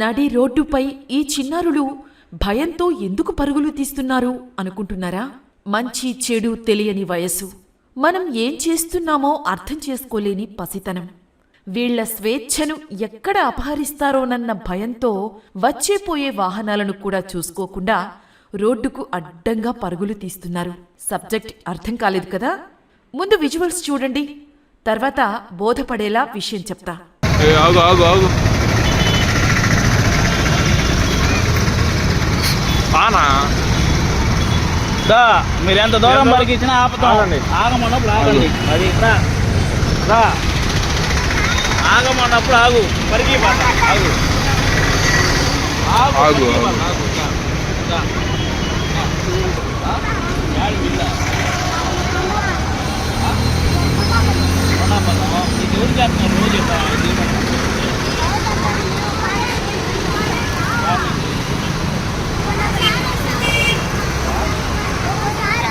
నడి రోడ్డుపై ఈ చిన్నారులు భయంతో ఎందుకు పరుగులు తీస్తున్నారు అనుకుంటున్నారా? మంచి చెడు తెలియని వయసు మనం ఏం చేస్తున్నామో అర్థం చేసుకోలేని పసితనం. వీళ్ళ స్వేచ్ఛను ఎక్కడ అపహరిస్తారోనన్న భయంతో వచ్చేపోయే వాహనాలను కూడా చూసుకోకుండా రోడ్డుకు అడ్డంగా పరుగులు తీస్తున్నారు. సబ్జెక్ట్ అర్థం కాలేదు కదా? ముందు విజువల్స్ చూడండి. తర్వాత బోధపడేలా విషయం చెప్తా. ఆగు ఆగు ఆగు. దా మీరు ఎంత దూరం వరకు ఇచ్చినా ఆపుతాం. ఆగమన్నప్పుడు ఆగండి. అది రా ఆగమన్నప్పుడు ఆగు. పరిగి ఆగు. ఆగు ఆగు, పరిగి ఆగు. పాట, ఆగు దా, దా. ఆ? యాడి బిల్ల? ఆ? కొన్నా పదం. నీకు ఎవరు చేస్తున్నారు రోజు ఇట్లా? ఇది ఇవ్వమని.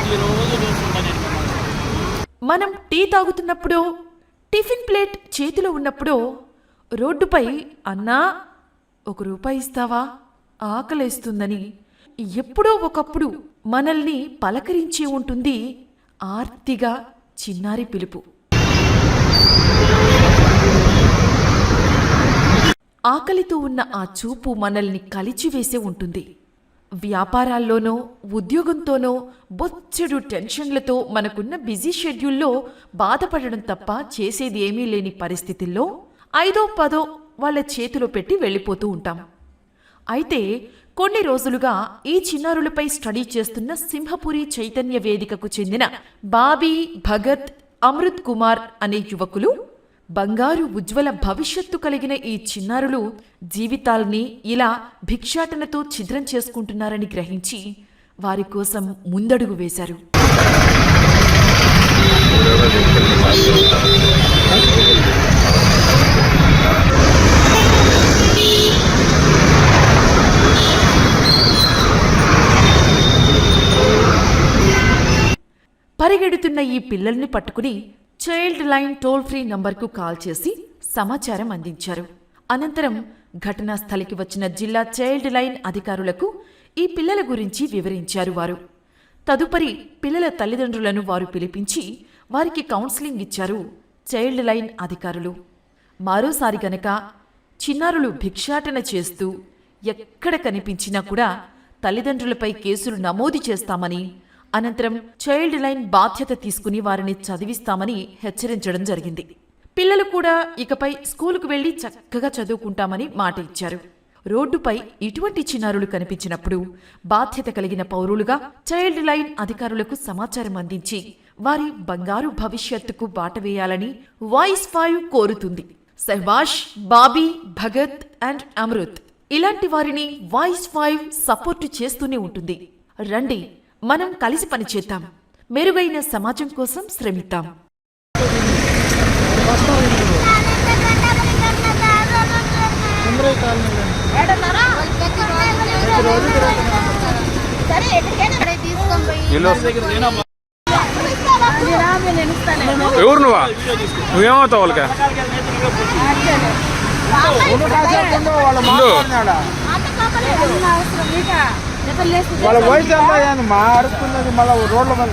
ఈ రోజు చూసుకుంటా నేను మిమ్మల్ని. మనం టీ తాగుతున్నప్పుడో టిఫిన్ ప్లేట్ చేతిలో ఉన్నప్పుడో రోడ్డుపై అన్నా ఒక రూపాయి ఇస్తావా? ఆకలేస్తుందని. ఎప్పుడో ఒకప్పుడు మనల్ని పలకరించి ఉంటుంది ఆర్తిగా చిన్నారి పిలుపు. ఆకలితో ఉన్న ఆ చూపు మనల్ని కలిచివేసే ఉంటుంది. వ్యాపారాల్లోనో ఉద్యోగంతోనో బొచ్చెడు టెన్షన్లతో మనకున్న బిజీ షెడ్యూల్లో బాధపడడం తప్ప చేసేది ఏమీ లేని పరిస్థితుల్లో ఐదో పదో వాళ్ళ చేతిలో పెట్టి వెళ్ళిపోతూ ఉంటాం. అయితే కొన్ని రోజులుగా ఈ చిన్నారులపై స్టడీ చేస్తున్న సింహపురి చైతన్య వేదికకు చెందిన బాబీ భగత్ అమృత్ కుమార్ అనే యువకులు బంగారు ఉజ్వల భవిష్యత్తు కలిగిన ఈ చిన్నారులు జీవితాల్ని ఇలా భిక్షాటనతో ఛిద్రం చేసుకుంటున్నారని గ్రహించి వారి కోసం ముందడుగు వేశారు. పరిగెడుతున్న ఈ పిల్లల్ని పట్టుకుని చైల్డ్ లైన్ టోల్ ఫ్రీ నంబర్కు కాల్ చేసి సమాచారం అందించారు. అనంతరం ఘటనా స్థలికి వచ్చిన జిల్లా చైల్డ్ లైన్ అధికారులకు ఈ పిల్లల గురించి వివరించారు వారు. తదుపరి పిల్లల తల్లిదండ్రులను వారు పిలిపించి వారికి కౌన్సిలింగ్ ఇచ్చారు చైల్డ్ లైన్ అధికారులు. మరోసారి గనక చిన్నారులు భిక్షాటన చేస్తూ ఎక్కడ కనిపించినా కూడా తల్లిదండ్రులపై కేసులు నమోదు చేస్తామని అనంతరం చైల్డ్ లైన్ బాధ్యత తీసుకుని వారిని చదివిస్తామని హెచ్చరించడం జరిగింది. పిల్లలు కూడా ఇకపై స్కూలుకు వెళ్ళి చక్కగా చదువుకుంటామని మాట ఇచ్చారు. రోడ్డుపై ఇటువంటి చిన్నారులు కనిపించినప్పుడు బాధ్యత కలిగిన పౌరులుగా చైల్డ్ లైన్ అధికారులకు సమాచారం అందించి వారి బంగారు భవిష్యత్తుకు బాట వేయాలని వాయిస్ ఫైవ్ కోరుతుంది. సెహ్వాష్ బాబీ భగత్ అండ్ అమృత్ ఇలాంటి వారిని వాయిస్ ఫైవ్ సపోర్టు చేస్తూనే ఉంటుంది. రండి మనం కలిసి పనిచేద్దాం. మెరుగైన సమాజం కోసం శ్రమిద్దాం. ఎవరు నువ్వా నువ్వేమవుతావు వాళ్ళకి. వాళ్ళ వయసు ఎంత అయ్యాను మా అరుస్తున్నది మళ్ళీ రోడ్ల మీద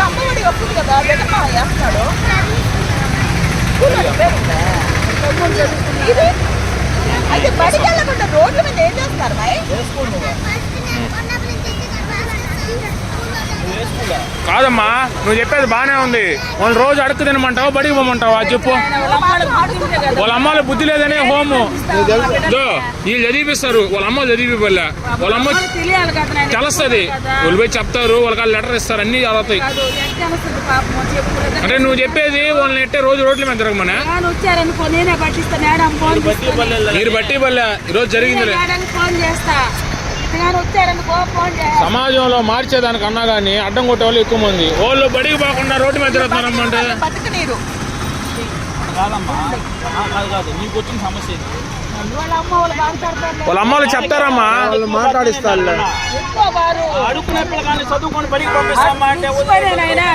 అమ్మఒడి వస్తుంది కదా వెనక? ఇది అయితే బడికి వెళ్ళకుండా రోడ్ల మీద ఏం చేస్తున్నారు మై కాదమ్మా నువ్వు చెప్పేది బానే ఉంది. వాళ్ళు రోజు అడుక్కు తినమంటావా బడికి పోమంటావా? చెప్పు. వాళ్ళ అమ్మాల బుద్ధి లేదనే హోము. వీళ్ళు చదివిపిస్తారు. వాళ్ళ అమ్మ చదివిపోలే వాళ్ళ అమ్మ. తెలుస్తుంది. వాళ్ళు పోయి చెప్తారు వాళ్ళకి లెటర్ ఇస్తారు అన్ని చదువుతాయి. అంటే నువ్వు చెప్పేది వాళ్ళని ఎట్టే రోజు రోడ్ల మీద తిరగమనే. మీరు బట్టి వల్ల ఈరోజు జరిగిందిలే. మేడం ఫోన్ చేస్తా. సమాజంలో మార్చేదానికి అన్నా కానీ అడ్డం కొట్టే వాళ్ళు ఎక్కువ మంది. వాళ్ళు బడికి పోకుండా రోడ్డు మీద నీకు వచ్చిన సమస్య ఇది. వాళ్ళ అమ్మ వాళ్ళు చెప్తారమ్మా. వాళ్ళు మాట్లాడిస్తారు అడుక్కునే పిల్లగాన్ని చదువుకొని బడికి పంపిస్తామా అంటే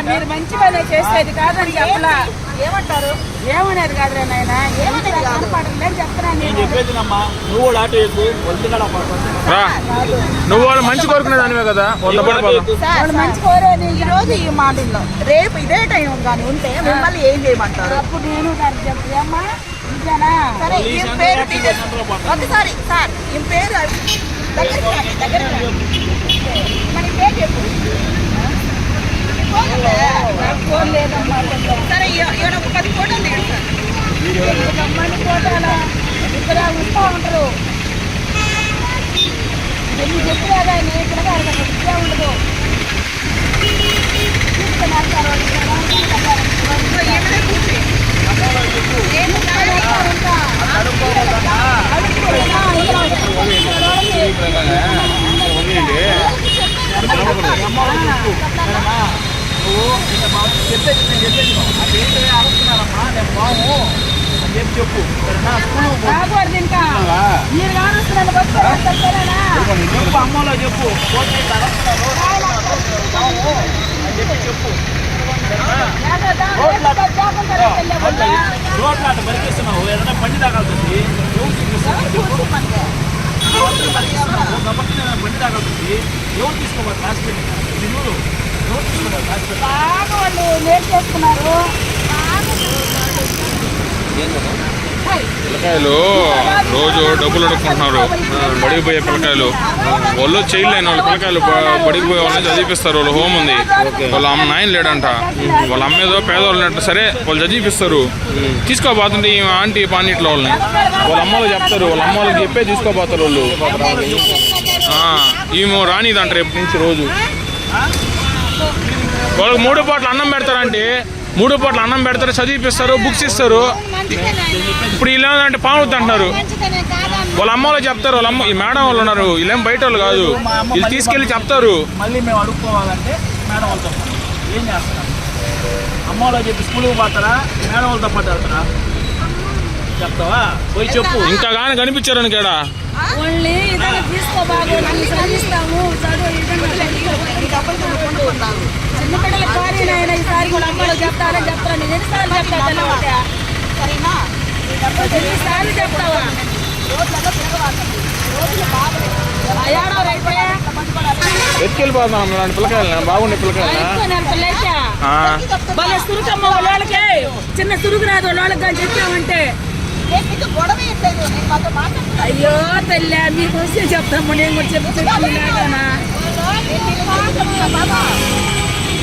మీరు మంచి పనే చేసేది కాదని చెప్పలా ఏమంటారు? ఏమనేది కాదురా నాయనా ఏమనేది చెప్తున్నాను నేను చెప్పేదినమ్మా నువ్వు ఆటో ఎక్కువ వాళ్ళు మంచి కోరుకునే దానివే కదా వాళ్ళు మంచి కోరేది ఈ రోజు ఈ మాటల్లో. రేపు ఇదే టైం కానీ ఉంటే మిమ్మల్ని ఏం చేయమంటారు? అప్పుడు నేను సరే ఈ పేరు ఒకసారి సార్ ఈ పేరు. మరి పేరు చెప్పు ఫోన్ ఉందా? ఫోన్ లేదమ్మా కొంచెం సరే ఒక పది తీయండి సార్. అమ్మని కోటాలా ఇక్కడ వస్తూ ఉంటారు. ఎన్ని ఇక్కడ విద్య ఉండదు ఏమైనా కూర్చోండి. నేను ఉంటా. అడుక్కోలేదా? ఇంత బాగా చెప్పేది నేను చెప్పేది నువ్వు. అదేంటి అడుగుతున్నారమ్మా నేను బాము అని చెప్పి చెప్పు సరేనా స్కూల్ రాకూడదు ఇంకా మీరు కానొస్తున్నారు చెప్పు అమ్మలో చెప్పు పోతే అడుగుతున్నారు అని చెప్పి చెప్పు రోడ్లు అట్లా ఏదైనా బండి తాగాల్సింది ఎవరు చూపిస్తున్నావు బండి తాగాల్సింది ఎవరు తీసుకోవాలి హాస్పిటల్ బాగా వాళ్ళు నేర్చేసుకున్నారు పిల్లకాయలు రోజు డబ్బులు అడుక్కుంటున్నారు. బడికి పోయే పిల్లకాయలు. వాళ్ళు చేయలేని వాళ్ళు పిల్లకాయలు బడికి పోయే వాళ్ళని చదివిపిస్తారు. వాళ్ళ హోమ్ ఉంది. వాళ్ళ అమ్మ నాయన లేడంట. వాళ్ళ అమ్మ ఏదో పేదవాళ్ళు అంటే సరే వాళ్ళు చదివిపిస్తారు. తీసుకోబోతుంటే ఈ ఆంటీ పానీట్లో వాళ్ళని. వాళ్ళ అమ్మ వాళ్ళు చెప్తారు. వాళ్ళ అమ్మ వాళ్ళకి చెప్పే తీసుకోబోతారు వాళ్ళు. ఆ, ఈమె రానిదంట రేపు నుంచి రోజు. వాళ్ళకి మూడు పూట్ల అన్నం పెడతారంటే మూడు పూట్ల అన్నం పెడతారు చదివిపిస్తారు బుక్స్ ఇస్తారు. ఇప్పుడు వీళ్ళు ఏంటంటే పాముతుంది అంటున్నారు వాళ్ళ అమ్మ వాళ్ళు చెప్తారు వాళ్ళ అమ్మ ఈ మేడం వాళ్ళు ఉన్నారు వీళ్ళేం బయట వాళ్ళు కాదు. వీళ్ళు తీసుకెళ్ళి చెప్తారు. మళ్ళీ మేము అడుక్కోవాలంటే మేడం వాళ్ళతో. ఏం చేస్తున్నాం అమ్మ వాళ్ళు చెప్పి స్కూల్కి పోతారా? మేడం వాళ్ళతో పాటు వెళ్తారా చెప్తావా? పోయి చెప్పు. ఇంకా కానీ కనిపించారు కేడా ఓన్లీ ఇదన్నా తీసుకోబాగు చదివిస్తాము చదువు ఇదన్నా చిన్న పిల్లల భార్య నాయన ఈసారి కూడా అమ్మలో చెప్తానని చెప్తాను నేను ఎన్నిసార్లు చెప్తా తెల్లవాట సరేనా? ఎన్నిసార్లు చెప్తావా? ఎత్తుకెళ్ళిపోతున్నాం అలాంటి పిల్లకాయలు బాగుండే పిల్లకాయలు పిల్లైతే భలే సురుకమ్మ వాళ్ళకి. చిన్న సురుకు రాదు వాళ్ళకి కానీ చెప్పామంటే అయ్యో తల్లి మీకు వస్తే చెప్తాము. నేను కూడా చెప్పి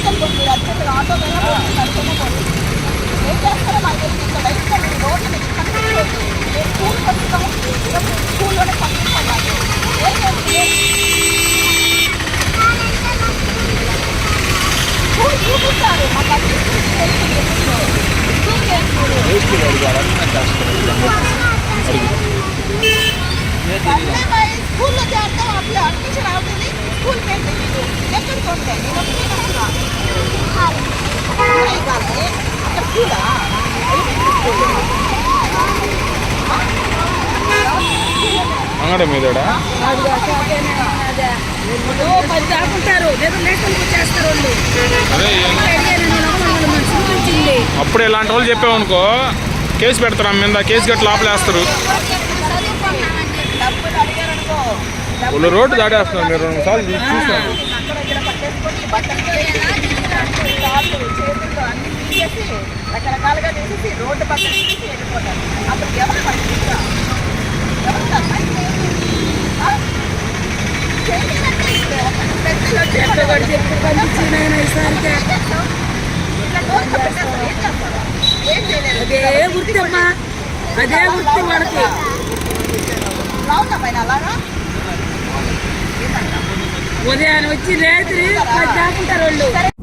తీసుకొని మీరు అర్జెంట్ ఆటో మీద పోయి నడుచుకుంటూ పోండి. ఏం చేస్తారో మాకు తెలియదు ఇంకా బయటకు వెళ్ళి రోడ్డు మీద కంప్లీట్ చేయొద్దు. నేను స్కూల్కి వస్తాము స్కూల్లోనే కంప్లీట్ అవ్వాలి ఏం చేస్తుంది స్కూల్ చూపిస్తారు మాకు అన్ని స్కూల్ చేస్తారు సండే మరి స్కూల్లో చేస్తాం అప్పుడు అడ్మిషన్ అవుతుంది స్కూల్ తెలియదు ఎక్కడికి నేను ఒకటే అక్కడ అంగడి మీదడా? పది దాకుంటారు లేదా అప్పుడు ఇలాంటి వాళ్ళు చెప్పామనుకో కేసు పెడతారు మీద కేసు డబ్బులు అడిగారనుకో. వాళ్ళు రోడ్డు దాటేస్తున్నారు మీరు రెండు సార్లు ఇక్కడ పట్టేసుకొని అన్ని తీసేసి రకరకాలుగా తీసేసి రోడ్డు పక్కన తీసి వెళ్ళిపోతారు అప్పుడు ఎవరు పట్టించా ఎవరు చెప్పు పంపించిన ఈసారికి ఇట్లా డోర్ పెట్టేస్తారు. ఏం చేస్తారు? ఏం చేయలేరు అదే వృత్తి అమ్మా అదే వృత్తి వాళ్ళకి రావుతా పైన అలాగా ఉదయాన్నే వచ్చి రాత్రి దాకుంటారు వాళ్ళు.